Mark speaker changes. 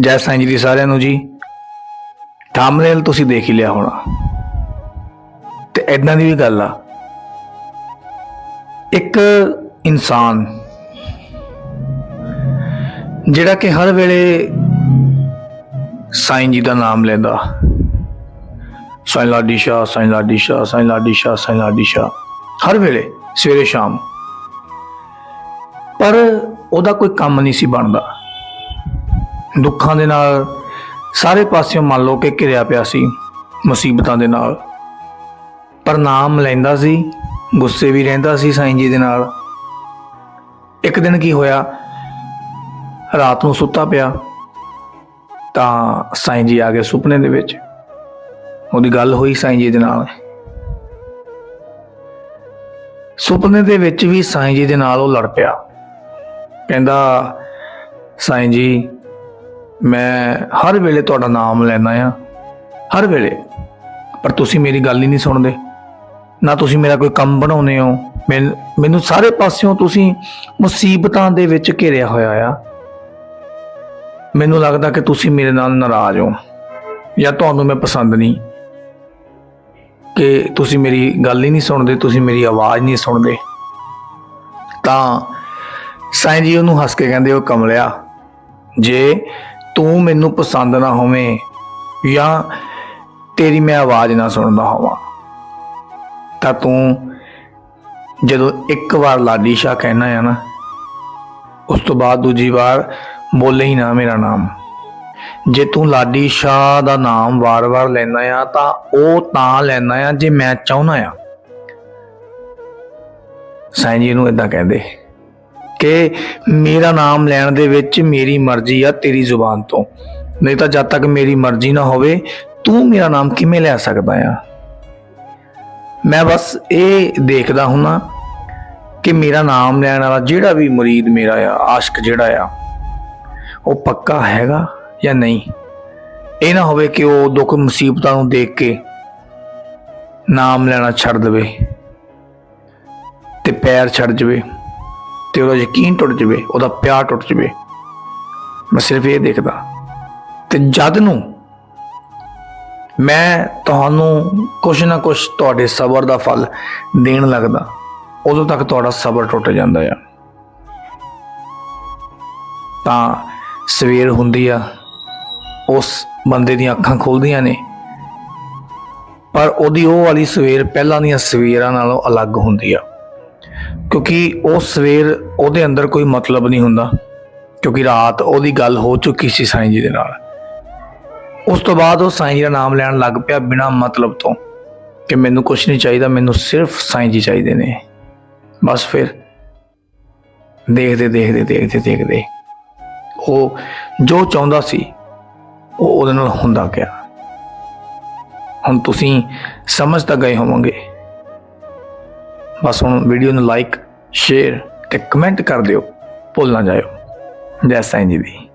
Speaker 1: ਜੈ ਸਾਈਂ ਜੀ ਦੀ ਸਾਰਿਆਂ ਨੂੰ ਜੀ। ਥੰਬਨੇਲ ਤੁਸੀਂ ਦੇਖ ਹੀ ਲਿਆ ਹੋਣਾ। ਤੇ ਐਦਾਂ ਦੀ ਵੀ ਗੱਲ ਆ। ਇੱਕ ਇਨਸਾਨ ਜਿਹੜਾ ਕਿ ਹਰ ਵੇਲੇ ਸਾਈਂ ਜੀ ਦਾ ਨਾਮ ਲੈਂਦਾ। ਸਾਈਂ ਲਾਡੀ ਸ਼ਾਹ, ਸਾਈਂ ਲਾਡੀ ਸ਼ਾਹ, ਸਾਈਂ ਲਾਡੀ ਸ਼ਾਹ, ਸਾਈਂ ਲਾਡੀ ਸ਼ਾਹ। ਹਰ ਵੇਲੇ, ਸਵੇਰੇ ਸ਼ਾਮ। ਪਰ ਉਹਦਾ ਕੋਈ ਕੰਮ ਨਹੀਂ ਸੀ ਬਣਦਾ। ਦੁੱਖਾਂ ਦੇ ਨਾਲ ਸਾਰੇ ਪਾਸਿਓਂ ਮੰਨ ਲਓ ਕਿ ਘਿਰਿਆ ਪਿਆ ਸੀ ਮੁਸੀਬਤਾਂ ਦੇ ਨਾਲ। ਪਰ ਨਾਮ ਲੈਂਦਾ ਸੀ, ਗੁੱਸੇ ਵੀ ਰਹਿੰਦਾ ਸੀ ਸਾਈਂ ਜੀ ਦੇ ਨਾਲ। ਇੱਕ ਦਿਨ ਕੀ ਹੋਇਆ, ਰਾਤ ਨੂੰ ਸੁੱਤਾ ਪਿਆ, ਤਾਂ ਸਾਈਂ ਜੀ ਆ ਗਏ ਸੁਪਨੇ ਦੇ ਵਿੱਚ। ਉਹਦੀ ਗੱਲ ਹੋਈ ਸਾਈਂ ਜੀ ਦੇ ਨਾਲ। ਸੁਪਨੇ ਦੇ ਵਿੱਚ ਵੀ ਸਾਈਂ ਜੀ ਦੇ ਨਾਲ ਉਹ ਲੜ ਪਿਆ। ਕਹਿੰਦਾ, ਸਾਈਂ ਜੀ ਮੈਂ ਹਰ ਵੇਲੇ ਤੁਹਾਡਾ ਨਾਮ ਲੈਣਾ ਆ ਹਰ ਵੇਲੇ। ਪਰ ਤੁਸੀਂ ਮੇਰੀ ਗੱਲ ਹੀ ਨਹੀਂ ਸੁਣਦੇ। ਨਾ ਤੁਸੀਂ ਮੇਰਾ ਕੋਈ ਕੰਮ ਬਣਾਉਨੇ ਹੋ। ਮੈਨ- ਮੈਨੂੰ ਸਾਰੇ ਪਾਸਿਓਂ ਤੁਸੀਂ ਮੁਸੀਬਤਾਂ ਦੇ ਵਿੱਚ ਘੇਰਿਆ ਹੋਇਆ ਆ। ਮੈਨੂੰ ਲੱਗਦਾ ਕਿ ਤੁਸੀਂ ਮੇਰੇ ਨਾਲ ਨਾਰਾਜ਼ ਹੋ। ਜਾਂ ਤੁਹਾਨੂੰ ਮੈਂ ਪਸੰਦ ਨਹੀਂ। ਕਿ ਤੁਸੀਂ ਮੇਰੀ ਗੱਲ ਹੀ ਨਹੀਂ ਸੁਣਦੇ, ਤੁਸੀਂ ਮੇਰੀ ਆਵਾਜ਼ ਨਹੀਂ ਸੁਣਦੇ। ਤਾਂ ਸਾਈਂ ਜੀ ਉਹਨੂੰ ਹੱਸ ਕੇ ਕਹਿੰਦੇ, ਉਹ ਕਮਲਿਆ, ਜੇ ਤੂੰ ਮੈਨੂੰ ਪਸੰਦ ਨਾ ਹੋਵੇਂ ਜਾਂ ਤੇਰੀ ਮੈਂ ਆਵਾਜ਼ ਨਾ ਸੁਣਦਾ ਹੋਵਾਂ। ਤਾਂ ਤੂੰ ਜਦੋਂ ਇੱਕ ਵਾਰ ਲਾਡੀ ਸ਼ਾਹ ਕਹਿਣਾ ਹੈ ਨਾ, ਉਸ ਤੋਂ ਬਾਅਦ ਦੂਜੀ ਵਾਰ ਬੋਲੇ ਹੀ ਨਾ ਮੇਰਾ ਨਾਮ। ਜੇ ਤੂੰ ਲਾਡੀ ਸ਼ਾਹ ਦਾ ਨਾਮ ਵਾਰ-ਵਾਰ ਲੈਣਾ ਆ, ਤਾਂ ਉਹ ਤਾਂ ਲੈਣਾ ਆ ਜੇ ਮੈਂ ਚਾਹੁੰਦਾ ਆ। ਸਾਈਂ ਜੀ ਨੂੰ ਇਦਾਂ ਕਹਿੰਦੇ ਕਿ ਮੇਰਾ ਨਾਮ ਲੈਣ ਦੇ ਵਿੱਚ ਮੇਰੀ ਮਰਜ਼ੀ ਆ ਤੇਰੀ ਜ਼ੁਬਾਨ ਤੋਂ। ਨਹੀਂ ਤਾਂ ਜਦ ਤੱਕ ਮੇਰੀ ਮਰਜ਼ੀ ਨਾ ਹੋਵੇ, ਤੂੰ ਮੇਰਾ ਨਾਮ ਕਿਵੇਂ ਲੈ ਸਕਦਾ ਆ? ਮੈਂ ਬਸ ਇਹ ਦੇਖਦਾ ਹੁੰਨਾ ਕਿ ਮੇਰਾ ਨਾਮ ਲੈਣ ਵਾਲਾ ਜਿਹੜਾ ਵੀ ਮੁਰੀਦ ਮੇਰਾ ਆ, ਆਸ਼ਕ ਜਿਹੜਾ ਆ, ਉਹ ਪੱਕਾ ਹੈਗਾ ਜਾਂ ਨਹੀਂ? ਇਹ ਨਾ ਹੋਵੇ ਕਿ ਉਹ ਦੁੱਖ ਮੁਸੀਬਤਾਂ ਨੂੰ ਦੇਖ ਕੇ ਨਾਮ ਲੈਣਾ ਛੱਡ ਦੇਵੇ ਤੇ ਪੈਰ ਛੱਡ ਜਵੇ। ਤੇ ਉਹਦਾ ਯਕੀਨ ਟੁੱਟ ਜਵੇ, ਉਹਦਾ ਪਿਆਰ ਟੁੱਟ ਜਵੇ। ਮੈਂ ਸਿਰਫ ਇਹ ਦੇਖਦਾ, ਤੇ ਜਦ ਨੂੰ ਮੈਂ ਤੁਹਾਨੂੰ ਕੁਛ ਨਾ ਕੁਛ ਤੁਹਾਡੇ ਸਬਰ ਦਾ ਫਲ ਦੇਣ ਲੱਗਦਾ, ਉਦੋਂ ਤੱਕ ਤੁਹਾਡਾ ਸਬਰ ਟੁੱਟ ਜਾਂਦਾ ਆ। ਤਾਂ ਸਵੇਰ ਹੁੰਦੀ ਆ, ਉਸ ਬੰਦੇ ਦੀਆਂ ਅੱਖਾਂ ਖੁੱਲਦੀਆਂ ਨੇ, ਪਰ ਉਹਦੀ ਉਹ ਵਾਲੀ ਸਵੇਰ ਪਹਿਲਾਂ ਦੀਆਂ ਸਵੇਰਾਂ ਨਾਲੋਂ ਅਲੱਗ ਹੁੰਦੀ ਆ। ਕਿਉਂਕਿ ਉਹ ਸਵੇਰ ਉਹਦੇ ਅੰਦਰ ਕੋਈ ਮਤਲਬ ਨਹੀਂ ਹੁੰਦਾ, ਕਿਉਂਕਿ ਰਾਤ ਉਹਦੀ ਗੱਲ ਹੋ ਚੁੱਕੀ ਸੀ ਸਾਈਂ ਜੀ ਦੇ ਨਾਲ। ਉਸ ਤੋਂ ਬਾਅਦ ਉਹ ਸਾਈਂ ਜੀ ਦਾ ਨਾਮ ਲੈਣ ਲੱਗ ਪਿਆ ਬਿਨਾ ਮਤਲਬ ਤੋਂ ਕਿ ਮੈਨੂੰ ਕੁਝ ਨਹੀਂ ਚਾਹੀਦਾ, ਮੈਨੂੰ ਸਿਰਫ ਸਾਈਂ ਜੀ ਚਾਹੀਦੇ ਨੇ। ਬਸ ਫਿਰ ਦੇਖਦੇ ਦੇਖਦੇ ਦੇਖਦੇ ਦੇਖਦੇ ਉਹ ਜੋ ਚਾਹੁੰਦਾ ਸੀ, ਉਹ ਉਹਦੇ ਨਾਲ ਹੁੰਦਾ ਗਿਆ। ਹੁਣ ਤੁਸੀਂ ਸਮਝ ਤਾਂ ਗਏ ਹੋਵੋਗੇ। ਬਸ ਹੁਣ ਵੀਡੀਓ ਨੂੰ ਲਾਈਕ ਸ਼ੇਅਰ ਤੇ ਕਮੈਂਟ ਕਰ ਦਿਓ। ਭੁੱਲ ਨਾ ਜਾਇਓ। ਜੈ ਸਾਈਂ ਜੀ ਦੀ।